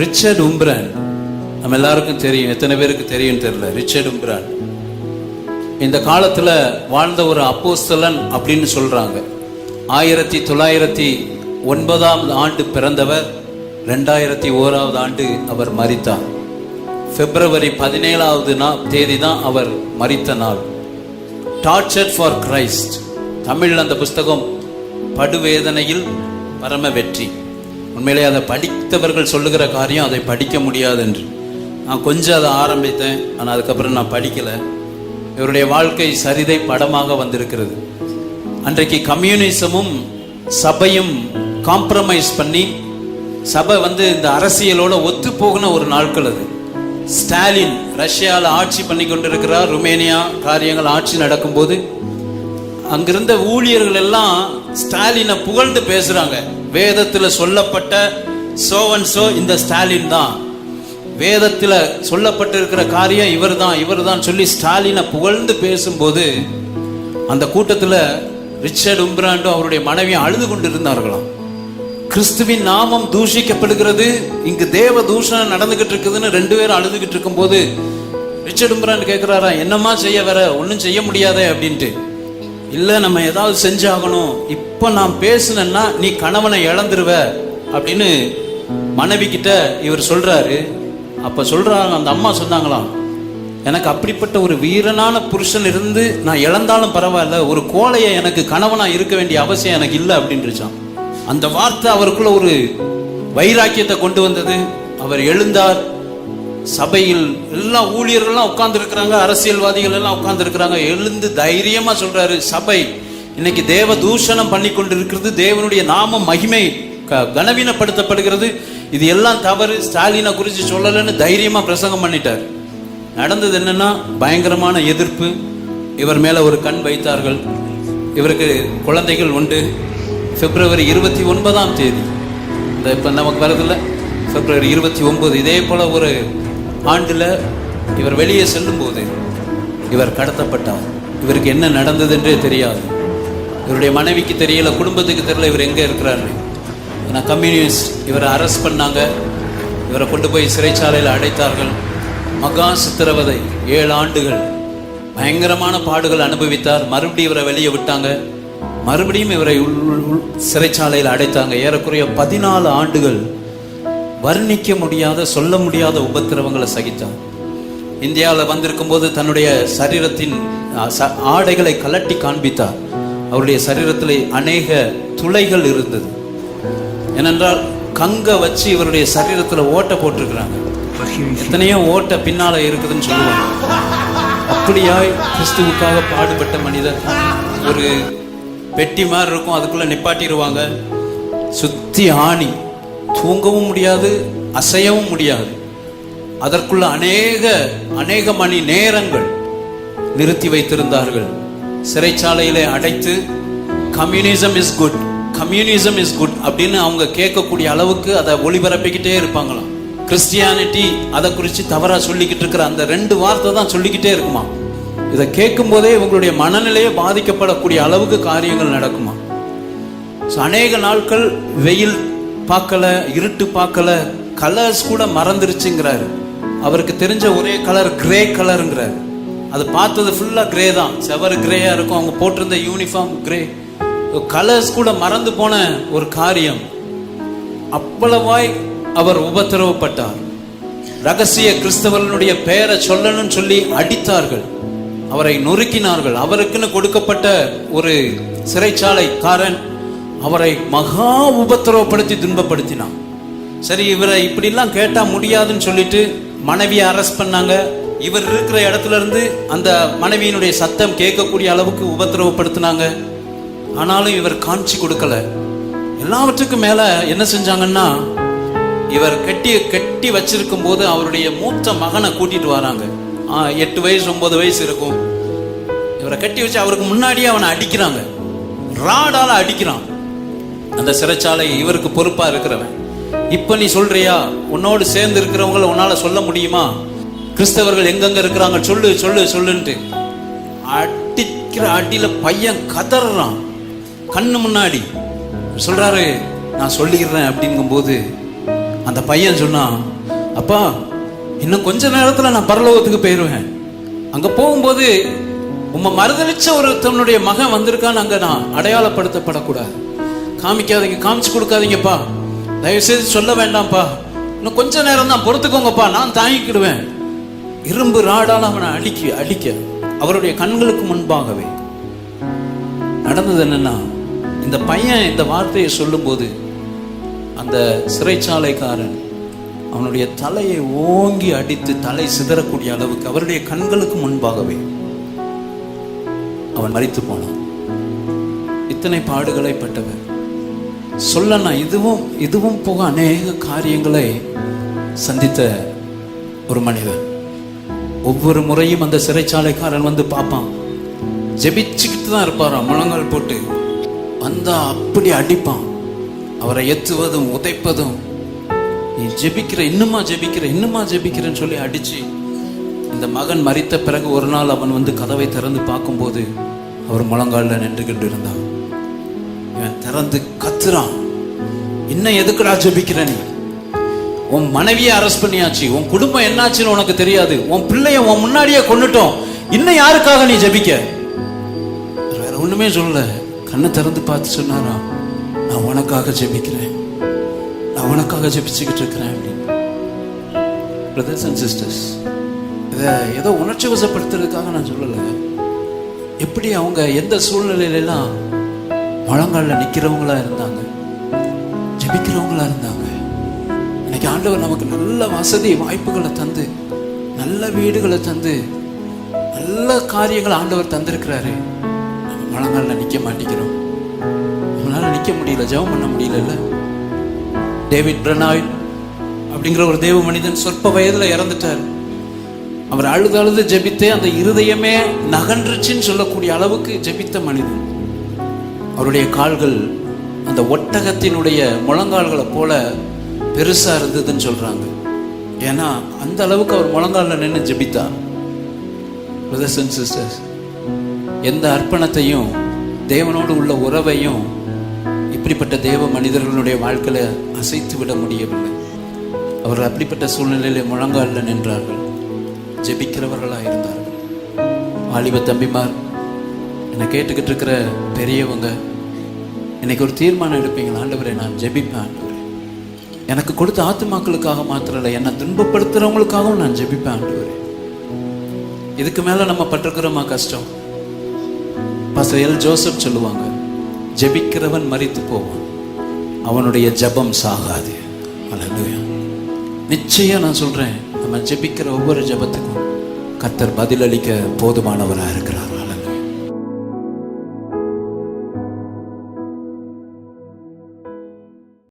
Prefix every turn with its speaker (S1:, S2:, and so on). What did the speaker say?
S1: Richard உம்ப்ரான் நம்ம எல்லாருக்கும் தெரியும். எத்தனை பேருக்கு தெரியும் தெரியல. ரிச்சர்ட் உம்ப்ரான் இந்த காலத்தில் வாழ்ந்த ஒரு அப்போஸ்தலன் அப்படின்னு சொல்கிறாங்க ஆயிரத்தி தொள்ளாயிரத்தி ஒன்பதாம் ஆண்டு பிறந்தவர் ரெண்டாயிரத்தி ஓராவது ஆண்டு அவர் மறித்தார் பிப்ரவரி பதினேழாவது நாள் தேதி தான் அவர் மறித்த நாள். டார்ச்சர் ஃபார் கிரைஸ்ட் தமிழில் அந்த புஸ்தகம் படுவேதனையில் பரம வெற்றி. உண்மையிலே அதை படித்தவர்கள் சொல்லுகிற காரியம் அதை படிக்க முடியாது என்று நான் கொஞ்சம் அதை ஆரம்பித்தேன் ஆனால் அதுக்கப்புறம் நான் படிக்கலை. இவருடைய வாழ்க்கை சரிதை படமாக வந்திருக்கிறது. அன்றைக்கு கம்யூனிசமும் சபையும் காம்ப்ரமைஸ் பண்ணி சபை வந்து இந்த அரசியலோட ஒத்து போகின ஒரு நாட்கள் அது. ஸ்டாலின் ரஷ்யாவில் ஆட்சி பண்ணி கொண்டிருக்கிறார் ருமேனியா காரியங்கள் ஆட்சி நடக்கும்போது அங்கிருந்த ஊழியர்கள் எல்லாம் ஸ்டாலினை புகழ்ந்து பேசுறாங்க. வேதத்துல சொல்லப்பட்ட சோவன் சோ இந்த ஸ்டாலின் தான். வேதத்துல சொல்லப்பட்டிருக்கிற காரியம் இவர் தான் இவர் தான் சொல்லி ஸ்டாலினை புகழ்ந்து பேசும்போது அந்த கூட்டத்தில் ரிச்சர்ட் உம்ப்ராண்டும் அவருடைய மனைவியும் அழுது கொண்டிருந்தார்களாம். கிறிஸ்துவின் நாமம் தூஷிக்கப்படுகிறது இங்கு தேவ தூஷணம் நடந்துகிட்டு இருக்குதுன்னு ரெண்டு பேரும் அழுதுகிட்டு இருக்கும்போது ரிச்சர்ட் உம்ப்ரான் கேட்கிறாரா என்னம்மா செய்ய வர ஒன்றும் செய்ய முடியாதே அப்படின்ட்டு. இல்லை நம்ம ஏதாவது செஞ்சாகணும். இப்போ நான் பேசுனேன்னா நீ கணவனை இழந்துருவ அப்படின்னு மனைவி கிட்ட இவர் சொல்றாரு. அப்ப சொல்றாங்க அந்த அம்மா சொன்னாங்களாம் எனக்கு அப்படிப்பட்ட ஒரு வீரனான புருஷன் இருந்து நான் இழந்தாலும் பரவாயில்ல ஒரு கோழையை எனக்கு கணவனா இருக்க வேண்டிய அவசியம் எனக்கு இல்லை அப்படின்றான் அந்த வார்த்தை அவருக்குள்ள ஒரு வைராக்கியத்தை கொண்டு வந்தது. அவர் எழுந்தார் சபையில் எல்லா ஊழியர்கள்லாம் உட்கார்ந்து இருக்கிறாங்க அரசியல்வாதிகள் எல்லாம் உட்கார்ந்து இருக்கிறாங்க எழுந்து தைரியமா சொல்றாரு சபை இன்னைக்கு தேவ தூஷணம் பண்ணி கொண்டு இருக்கிறது தேவனுடைய நாம மகிமை க- கனவீனப்படுத்தப்படுகிறது. இது எல்லாம் தவறு. ஸ்டாலினை குறித்து சொல்லலைன்னு தைரியமா பிரசங்கம் பண்ணிட்டார். நடந்தது என்னன்னா பயங்கரமான எதிர்ப்பு. இவர் மேல ஒரு கண் வைத்தார்கள். இவருக்கு குழந்தைகள் உண்டு. பிப்ரவரி இருபத்தி ஒன்பதாம் தேதி. இந்த இப்போ நமக்கு வரதில்ல. பிப்ரவரி இருபத்தி ஒன்பது. இதே போல ஒரு ஆண்டில் இவர் வெளியே செல்லும்போது இவர் கடத்தப்பட்டார். இவருக்கு என்ன நடந்ததுன்றே தெரியாது. இவருடைய மனைவிக்கு தெரியல குடும்பத்துக்கு தெரியல இவர் எங்கே இருக்கிறாரு. ஏன்னா கம்யூனிஸ்ட் இவரை அரெஸ்ட் பண்ணாங்க. இவரை கொண்டு போய் சிறைச்சாலையில் அடைத்தார்கள். மகா சித்திரவதை ஏழு ஆண்டுகள். பயங்கரமான பாடுகள் அனுபவித்தார். மறுபடியும் இவரை வெளியே விட்டாங்க. மறுபடியும் இவரை உள்- உள் சிறைச்சாலையில் அடைத்தாங்க. ஏறக்குறைய பதினாலு ஆண்டுகள் வர்ணிக்க முடியாத சொல்ல முடியாத உபத்திரவங்களை சகித்தான். இந்தியாவில் வந்திருக்கும் போது தன்னுடைய சரீரத்தின் ச- ஆடைகளை கலட்டி காண்பித்தார். அவருடைய சரீரத்தில் அநேக துளைகள் இருந்தது. ஏனென்றால் கங்க வச்சு இவருடைய சரீரத்தில் ஓட்டை போட்டிருக்கிறாங்க. எத்தனையோ ஓட்டை பின்னால இருக்குதுன்னு சொல்லுவாங்க. அப்படியாய் கிறிஸ்துவுக்காக பாடுபட்ட மனிதர். ஒரு பெட்டி மாதிரி இருக்கும் அதுக்குள்ள நிப்பாட்டிடுவாங்க. சுத்தி ஆணி. தூங்கவும் முடியாது அசையவும் முடியாது. அதற்குள்ள அநேக அநேக மணி நேரங்கள் நிறுத்தி வைத்திருந்தார்கள். சிறைச்சாலையிலே அடைத்து communism is good communism is good அப்படின்னு அவங்க கேட்கக்கூடிய அளவுக்கு அதை ஒளிபரப்பிக்கிட்டே இருப்பாங்களாம். கிறிஸ்டியானிட்டி அதை குறித்து தவறாக சொல்லிக்கிட்டு இருக்கிற அந்த ரெண்டு வார்த்தை தான் சொல்லிக்கிட்டே இருக்குமா? இதை கேட்கும் போதே இவங்களுடைய மனநிலையே பாதிக்கப்படக்கூடிய அளவுக்கு காரியங்கள் நடக்குமா? ஸோ அநேக நாட்கள் வெயில் பார்க்கல இருட்டு பார்க்கல கலர்ஸ் கூட மறந்துருச்சுங்கிறாரு. அவருக்கு தெரிஞ்ச ஒரே கலர் கிரே கலருங்கிறார் அது பார்த்தது ஃபுல்லாக கிரே தான். செவர் கிரேயாக இருக்கும். அவங்க போட்டிருந்த யூனிஃபார்ம் கிரே கலர்ஸ் கூட மறந்து போன ஒரு காரியம். அவ்வளவாய் அவர் உபத்திரவப்பட்டார். ரகசிய கிறிஸ்தவர்களுடைய பெயரை சொல்லணும்னு சொல்லி அடித்தார்கள். அவரை நொறுக்கினார்கள். அவருக்குன்னு கொடுக்கப்பட்ட ஒரு சிறைச்சாலைக்காரன் அவரை மகா உபத்திரவப்படுத்தி துன்பப்படுத்தினான். சரி இவரை இப்படிலாம் கேட்டா முடியாதுன்னு சொல்லிட்டு மனைவியை அரெஸ்ட் பண்ணாங்க. இவர் இருக்கிற இடத்துல இருந்து அந்த மனைவியினுடைய சத்தம் கேட்கக்கூடிய அளவுக்கு உபத்திரவப்படுத்தினாங்க. ஆனாலும் இவர் காஞ்சி கொடுக்கல. எல்லாவற்றுக்கும் மேல என்ன செஞ்சாங்கன்னா இவர் கட்டி கட்டி வச்சிருக்கும் போது அவருடைய மூத்த மகனை கூட்டிட்டு வராங்க. ஆ, எட்டு வயசு ஒன்பது வயசு இருக்கும். இவரை கட்டி வச்சு அவருக்கு முன்னாடியே அவனை அடிக்கிறாங்க. ராடால அடிக்கிறான். அந்த சிறைச்சாலை இவருக்கு பொறுப்பா இருக்கிறவன். இப்ப நீ சொல்றியா உன்னோடு சேர்ந்து இருக்கிறவங்கள உன்னால சொல்ல முடியுமா? கிறிஸ்தவர்கள் எங்கெங்க இருக்கிறாங்க? சொல்லு சொல்லு சொல்லுன்ட்டு. அடிக்கிற அடியில பையன் கதறான். கண்ணு முன்னாடி. சொல்றாரு நான் சொல்லிடுறேன் அப்படிங்கும்போது அந்த பையன் சொன்னான் அப்பா இன்னும் கொஞ்ச நேரத்துல நான் பரலோகத்துக்கு போயிருவேன். அங்க போகும்போது உம்மை மறுதளிச்ச ஒரு தன்னுடைய மகன் வந்திருக்கான்னு அங்க நான் அடையாளப்படுத்தப்படக்கூடாது. காமிக்காதீங்க காமிச்சு கொடுக்காதீங்கப்பா. தயவு செய்து சொல்ல வேண்டாம்ப்பா. இன்னும் கொஞ்ச நேரம் தான் பொறுத்துக்கோங்கப்பா. நான் தாங்கிக்கிடுவேன். இரும்பு ராடால் அவனை அழிக்க அழிக்க அவருடைய கண்களுக்கு முன்பாகவே. நடந்தது என்னன்னா இந்த பையன் இந்த வார்த்தையை சொல்லும்போது அந்த சிறைச்சாலைக்காரன் அவனுடைய தலையை ஓங்கி அடித்து தலை சிதறக்கூடிய அளவுக்கு அவருடைய கண்களுக்கு முன்பாகவே அவன் மறித்து போனான். இத்தனை பாடுகளை பட்டவன். சொல்லலாம். இதுவும் இதுவும் போக அநேக காரியங்களை சந்தித்த ஒரு மனிதன். ஒவ்வொரு முறையும் அந்த சிறைச்சாலைக்காரன் வந்து பார்ப்பான். ஜெபிச்சுக்கிட்டு தான் இருப்பாராம் முழங்கால் போட்டு. வந்தால் அப்படி அடிப்பான். அவரை எத்துவதும் உதைப்பதும். நீ ஜெபிக்கிற இன்னுமா ஜெபிக்கிற இன்னுமா ஜெபிக்கிறேன்னு சொல்லி அடித்து இந்த மகன் மறித்த பிறகு ஒரு நாள் அவன் வந்து கதவை திறந்து பார்க்கும்போது அவர் முழங்காலில் நின்று கொண்டு இருந்தான். இவன் திறந்து கத்துறான். இன்னும் எதுக்குடா ஜெபிக்கிற நீ? உன் மனைவியை அரெஸ்ட் பண்ணியாச்சு. உன் குடும்பம் என்னாச்சுன்னு உனக்கு தெரியாது. உன் பிள்ளைய உன் முன்னாடியே கொண்டுட்டோம் இன்னும் யாருக்காக நீ ஜெபிக்க? வேற ஒண்ணுமே சொல்லல. கண்ணை திறந்து பார்த்து சொன்னாரா நான் உனக்காக ஜெபிக்கிறேன். நான் உனக்காக ஜெபிச்சுக்கிட்டு இருக்கிறேன் அப்படின்னு. பிரதர்ஸ் அண்ட் சிஸ்டர்ஸ் இதை ஏதோ உணர்ச்சி வசப்படுத்துறதுக்காக நான் சொல்லலை. எப்படி அவங்க எந்த சூழ்நிலையிலலாம் முழங்காலில் நிற்கிறவங்களா இருந்தாங்க. ஜெபிக்கிறவங்களா இருந்தாங்க. இன்னைக்கு ஆண்டவர் நமக்கு நல்ல வசதி வாய்ப்புகளை தந்து நல்ல வீடுகளை தந்து நல்ல காரியங்களை ஆண்டவர் தந்திருக்கிறாரு. நம்ம முழங்காலில் நிற்க மாட்டேங்கிறோம். நம்மளால நிற்க முடியல ஜெபம் பண்ண முடியல டேவிட் பிரனாய் அப்படிங்கிற ஒரு தேவ மனிதன் சொற்ப வயதுல இறந்துட்டார். அவர் அழுது அழுது ஜெபித்தே அந்த இருதயமே நகன்றுச்சுன்னு சொல்லக்கூடிய அளவுக்கு ஜெபித்த மனிதன். அவருடைய கால்கள் அந்த ஒட்டகத்தினுடைய முழங்கால்களை போல பெருசாக இருந்ததுன்னு சொல்கிறாங்க ஏன்னா அந்த அளவுக்கு அவர் முழங்காலில் நின்று ஜபித்தார். பிரதர்ஸ் அண்ட் சிஸ்டர்ஸ் எந்த அர்ப்பணத்தையும் தேவனோடு உள்ள உறவையும் இப்படிப்பட்ட தேவ மனிதர்களுடைய வாழ்க்கையில அசைத்து விட முடியவில்லை. அவர்கள் அப்படிப்பட்ட சூழ்நிலையில் முழங்காலில் நின்றார்கள். ஜெபிக்கிறவர்களாக இருந்தார்கள் வாலிப தம்பிமார் என்னை கேட்டுக்கிட்டு இருக்கிற பெரியவங்க இன்னைக்கு ஒரு தீர்மானம் எடுப்பீங்களா ஆண்டவரே நான் ஜெபிப்பேன் ஆண்டவரே. எனக்கு கொடுத்த ஆத்துமாக்களுக்காக மாத்திரம் இல்லை என்னை துன்பப்படுத்துறவங்களுக்காகவும் நான் ஜெபிப்பேன் ஆண்டவரே. இதுக்கு மேலே நம்ம பட்டிருக்கிறோமா கஷ்டம்? பசையல் எல் ஜோசப் சொல்லுவாங்க ஜெபிக்கிறவன் மறித்து போவான் அவனுடைய ஜெபம் சாகாது. அல்லேலூயா நிச்சயம் நான் சொல்றேன் நம்ம ஜெபிக்கிற ஒவ்வொரு ஜெபத்துக்கும் கத்தர் பதிலளிக்க போதுமானவராக இருக்கிறார்?